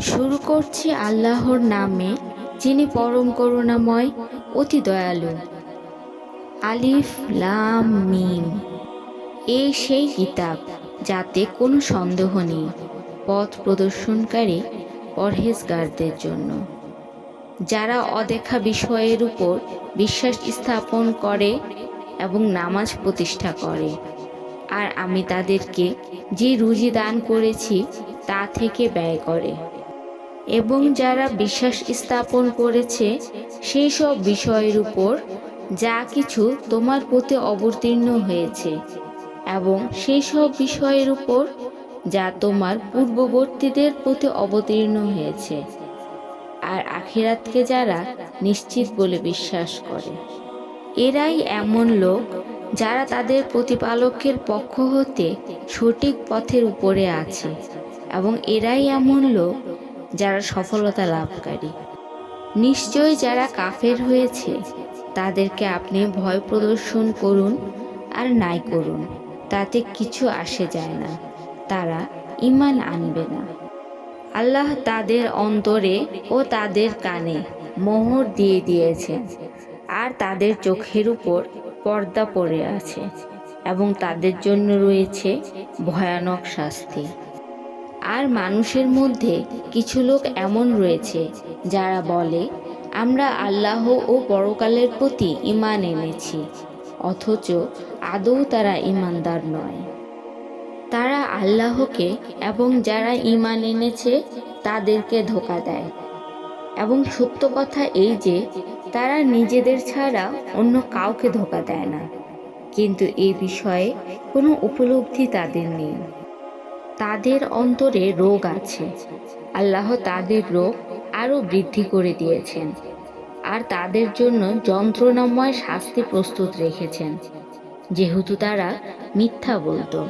শুরু করছি আল্লাহর নামে, যিনি পরম করুণাময়, অতি দয়ালু। আলিফ, লাম, মিম। এই সেই কিতাব, যাতে কোনো সন্দেহ নেই, পথ প্রদর্শনকারী পরহেজগারদের জন্য। যারা অদেখা বিষয়ের উপর বিশ্বাস স্থাপন করে এবং নামাজ প্রতিষ্ঠা করে, আর আমি তাদেরকে যে রুজি দান করেছি, তা থেকে ব্যয় করে। এবং যারা বিশ্বাস স্থাপন করেছে সেই সব বিষয়ের উপর যা কিছু তোমার প্রতি অবতীর্ণ হয়েছে এবং সেই সব বিষয়ের উপর যা তোমার পূর্ববর্তীদের প্রতি অবতীর্ণ হয়েছে। আর আখিরাতকে যারা নিশ্চিত বলে বিশ্বাস করে। এরাই এমন লোক যারা তাদের প্রতিপালকের পক্ষ হতে সঠিক পথের উপরে আছে এবং এরাই এমন লোক যারা সফলতা লাভকারী। নিশ্চয় যারা কাফের হয়েছে, তাদেরকে আপনি ভয় প্রদর্শন করুন আর নাই করুন, তাতে কিছু আসে যায় না, তারা ইমান আনবে না। আল্লাহ তাদের অন্তরে ও তাদের কানে মোহর দিয়ে দিয়েছেন, আর তাদের চোখের উপর পর্দা পড়ে আছে এবং তাদের জন্য রয়েছে ভয়ানক শাস্তি। আর মানুষের মধ্যে কিছু লোক এমন রয়েছে, যারা বলে, আমরা আল্লাহ ও পরকালের প্রতি ইমান এনেছি, অথচ আদৌ তারা ইমানদার নয়। তারা আল্লাহকে এবং যারা ইমান এনেছে, তাদেরকে ধোকা দেয়। এবং সত্য কথা এই যে, তারা নিজেদের ছাড়া অন্য কাউকে ধোকা দেয় না। কিন্তু এই বিষয়ে কোনো উপলব্ধি তাদের নেই। তাদের অন্তরে রোগ আছে। আল্লাহ তাদের রোগ আরও বৃদ্ধি করে দিয়েছেন আর তাদের জন্য যন্ত্রণাময় শাস্তি প্রস্তুত রেখেছেন। যেহেতু তারা মিথ্যা বলতো।